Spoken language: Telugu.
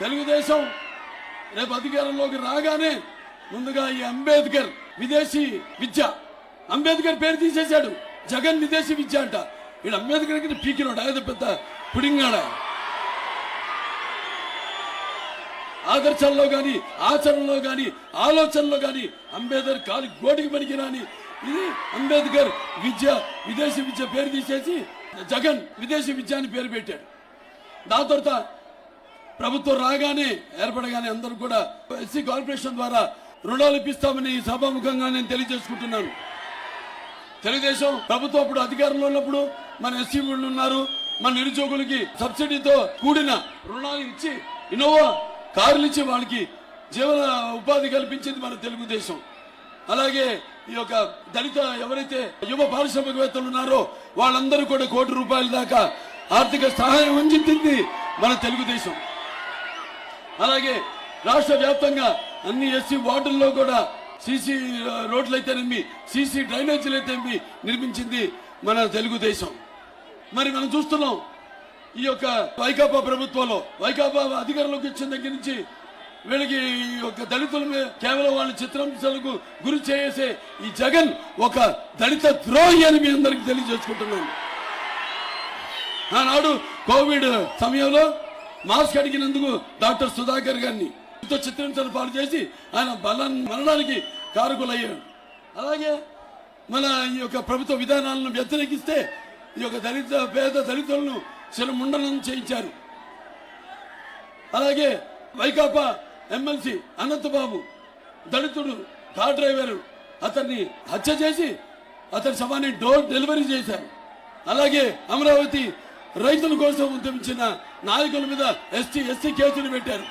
తెలుగుదేశం రేపు అధికారంలోకి రాగానే ముందుగా ఈ అంబేద్కర్ విదేశీ విద్య. అంబేద్కర్ పేరు తీసేశాడు. జగన్ విదేశీ విద్య అంట. వీడు అంబేద్కర్కి పీకినాడు. ఆయన పెద్ద పుడింగాడ? ఆదర్శంలో కానీ ఆచరణలో కానీ ఆలోచనలో కానీ అంబేద్కర్ కాలి గోటికి పనికిరాని ఇది అంబేద్కర్ విద్య విదేశీ విద్య పేరు తీసేసి జగన్ విదేశీ విద్య అని పేరు పెట్టాడు. దాని తర్వాత ప్రభుత్వం రాగానే ఏర్పడగానే అందరూ కూడా ఎస్సీ కార్పొరేషన్ ద్వారా రుణాలు ఇప్పిస్తామని ఈ సభాముఖంగా నేను తెలియజేసుకుంటున్నాను. తెలుగుదేశం ప్రభుత్వం అప్పుడు అధికారంలో ఉన్నప్పుడు మన ఎస్సీ వాళ్ళు ఉన్నారు మన నిరుద్యోగులకి సబ్సిడీతో కూడిన రుణాలు ఇచ్చి ఇన్నోవా కార్లు ఇచ్చి వాళ్ళకి జీవన ఉపాధి కల్పించింది మన తెలుగుదేశం. అలాగే ఈ యొక్క దళిత ఎవరైతే యువ పారిశ్రామికవేత్తలు ఉన్నారో వాళ్ళందరూ కూడా కోటి రూపాయల దాకా ఆర్థిక సహాయం అందించింది మన తెలుగుదేశం. అలాగే రాష్ట్ర వ్యాప్తంగా అన్ని ఎస్సీ వార్డుల్లో కూడా సీసీ రోడ్లు నిమ్మి సీసీ డ్రైనేజీలు అయితే నిర్మించింది మన తెలుగుదేశం. మరి మనం చూస్తున్నాం ఈ యొక్క వైకాపా ప్రభుత్వంలో వైకాపా అధికారంలోకి వచ్చిన దగ్గర నుంచి వీళ్ళకి ఈ యొక్క దళితుల మీద కేవలం వాళ్ళ చిత్రాంశాలకు గురి చేసే ఈ జగన్ ఒక దళిత ద్రోహి అని మీ అందరికి తెలియజేసుకుంటున్నాను. ఆనాడు కోవిడ్ సమయంలో మాస్క్ అడిగినందుకు డాక్టర్ సుధాకర్ గారిని చిత్రించడం పాటు చేసి ఆయన బలం మరణానికి కారకులయ్యాడు అలాగే మన ఈ యొక్క ప్రభుత్వ విధానాలను వ్యతిరేకిస్తే ఈ యొక్క దళిత పేద దళితులను శిరముండనం చేయించారు. అలాగే వైకాపా ఎమ్మెల్సీ అనంతబాబు దళితుడు కార్ డ్రైవర్ అతన్ని హత్య చేసి అతని శవాన్ని డోర్ డెలివరీ చేశారు. అలాగే అమరావతి రైతుల కోసం ఉద్యమించిన నాయకుల మీద ఎస్టీ ఎస్సీ కేసులు పెట్టారు.